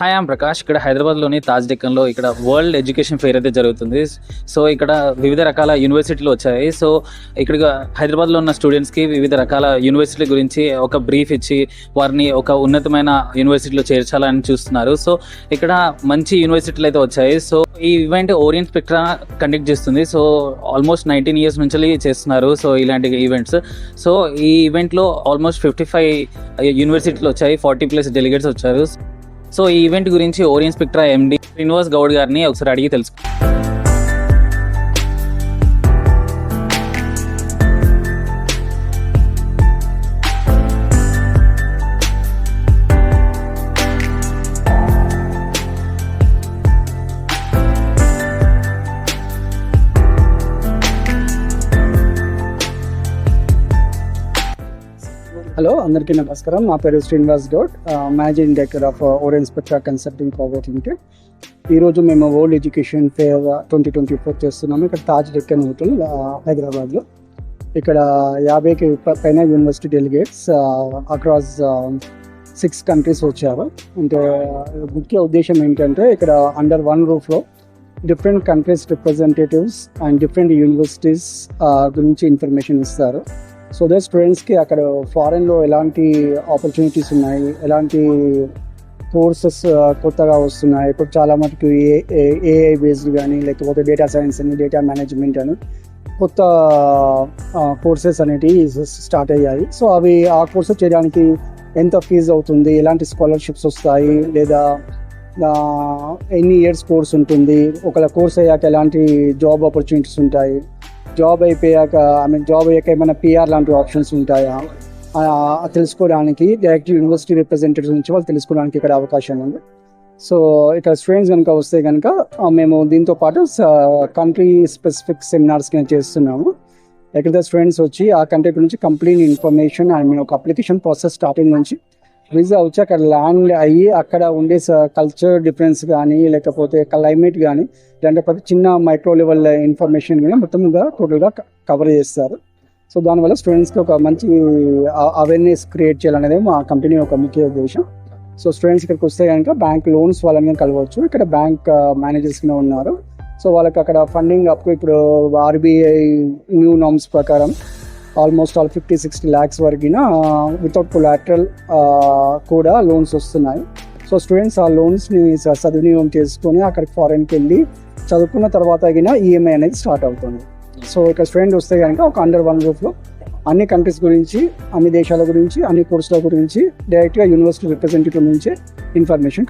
Hi ఆమ్ ప్రకాష్. ఇక్కడ హైదరాబాద్లోని తాజ్ డెక్కన్లో ఇక్కడ వరల్డ్ ఎడ్యుకేషన్ ఫెయిర్ అయితే జరుగుతుంది. సో ఇక్కడ వివిధ రకాల యూనివర్సిటీలు వచ్చాయి. సో ఇక్కడ హైదరాబాద్లో ఉన్న స్టూడెంట్స్కి వివిధ రకాల యూనివర్సిటీల గురించి ఒక బ్రీఫ్ ఇచ్చి వారిని ఒక ఉన్నతమైన యూనివర్సిటీలో చేర్చాలని చూస్తున్నారు. సో ఇక్కడ మంచి యూనివర్సిటీలు అయితే వచ్చాయి. సో ఈ ఈవెంట్ ఓరియంట్ స్పెక్ట్రా కండక్ట్ చేస్తుంది. సో ఆల్మోస్ట్ నైన్టీన్ ఇయర్స్ నుంచి చేస్తున్నారు. సో ఇలాంటి ఈవెంట్స్. సో ఈ ఈవెంట్లో ఆల్మోస్ట్ ఫిఫ్టీ ఫైవ్ యూనివర్సిటీలు వచ్చాయి. ఫార్టీ ప్లస్ డెలిగేట్స్ వచ్చారు. సో ఈ ఈవెంట్ గురించి Orion Spectra MD Srinivas Goud గారిని ఒకసారి అడిగి తెలుసు హలో అందరికీ నమస్కారం. నా పేరు Srinivas Goud managing director of orange Spectra consulting private limited ఈరోజు మేము world education fair twenty twenty four చేస్తున్నాము. ఇక్కడ తాజ్ డెక్కన్ హోటల్ హైదరాబాద్లో. ఇక్కడ యాభైకి పైన university delegates across six countries వచ్చారు. అంటే ముఖ్య ఉద్దేశం ఏంటంటే ఇక్కడ under one రూఫ్లో different countries representatives and different universities గురించి ఇన్ఫర్మేషన్ ఇస్తారు. సో దే స్టూడెంట్స్కి అక్కడ ఫారెన్లో ఎలాంటి ఆపర్చునిటీస్ ఉన్నాయి? ఎలాంటి కోర్సెస్ కొత్తగా వస్తున్నాయి? ఇప్పుడు చాలా మటుకు ఏఐ బేస్డ్ కానీ లేకపోతే డేటా సైన్స్ అని డేటా మేనేజ్మెంట్ అని కొత్త కోర్సెస్ అనేటివి స్టార్ట్ అయ్యాయి. సో అవి ఆ కోర్సెస్ చేయడానికి ఎంత ఫీజు అవుతుంది? ఎలాంటి స్కాలర్షిప్స్ వస్తాయి? లేదా ఎన్ని ఇయర్స్ కోర్స్ ఉంటుంది? ఒకవేళ కోర్స్ అయ్యాక ఎలాంటి జాబ్ ఆపర్చునిటీస్ ఉంటాయి? జాబ్ అయిపోయాక ఐ మీన్ జాబ్ అయ్యాక ఏమైనా పిఆర్ లాంటి ఆప్షన్స్ ఉంటాయా? తెలుసుకోవడానికి డైరెక్ట్ యూనివర్సిటీ రిప్రజెంటేటివ్స్ నుంచి వాళ్ళు తెలుసుకోవడానికి ఇక్కడ అవకాశం ఉంది. సో ఇక్కడ స్టూడెంట్స్ కనుక వస్తే కనుక మేము దీంతో పాటు కంట్రీ స్పెసిఫిక్ సెమినార్స్ కింద చేస్తున్నాము. ఎక్కడ స్టూడెంట్స్ వచ్చి ఆ కంట్రీ గురించి కంప్లీట్ ఇన్ఫర్మేషన్ ఐ మీన్ ఒక అప్లికేషన్ ప్రాసెస్ స్టార్టింగ్ నుంచి వీసా వచ్చి అక్కడ ల్యాండ్ అయ్యి అక్కడ ఉండే కల్చర్ డిఫరెన్స్ కానీ లేకపోతే క్లైమేట్ కానీ ఇలాంటి ప్రతి చిన్న మైక్రో లెవెల్ ఇన్ఫర్మేషన్ కానీ మొత్తంగా టోటల్గా కవర్ చేస్తారు. సో దానివల్ల స్టూడెంట్స్కి ఒక మంచి అవేర్నెస్ క్రియేట్ చేయాలనేది మా కంపెనీ ఒక ముఖ్య ఉద్దేశం. సో స్టూడెంట్స్ ఇక్కడికి వస్తే కనుక బ్యాంక్ లోన్స్ వాళ్ళని కలవచ్చు. ఇక్కడ బ్యాంక్ మేనేజర్స్ ఉన్నారు. సో వాళ్ళకి అక్కడ ఫండింగ్ అప్ ఇప్పుడు ఆర్బీఐ న్యూ నామ్స్ ప్రకారం almost all fifty sixty lakhs వరకు వితౌట్ కొలాటరల్ కూడా లోన్స్ వస్తున్నాయి. సో స్టూడెంట్స్ ఆ లోన్స్ని సద్వినియోగం చేసుకొని అక్కడికి ఫారెన్కి వెళ్ళి చదువుకున్న తర్వాత అయినా ఈఎంఐ అనేది స్టార్ట్ అవుతుంది. సో ఇక్కడ స్టూడెంట్ వస్తే కనుక ఒక అండర్ వన్ రూఫ్లో అన్ని కంట్రీస్ గురించి అన్ని దేశాల గురించి అన్ని కోర్సుల గురించి డైరెక్ట్గా యూనివర్సిటీ రిప్రజెంటేటివ్ నుంచే ఇన్ఫర్మేషన్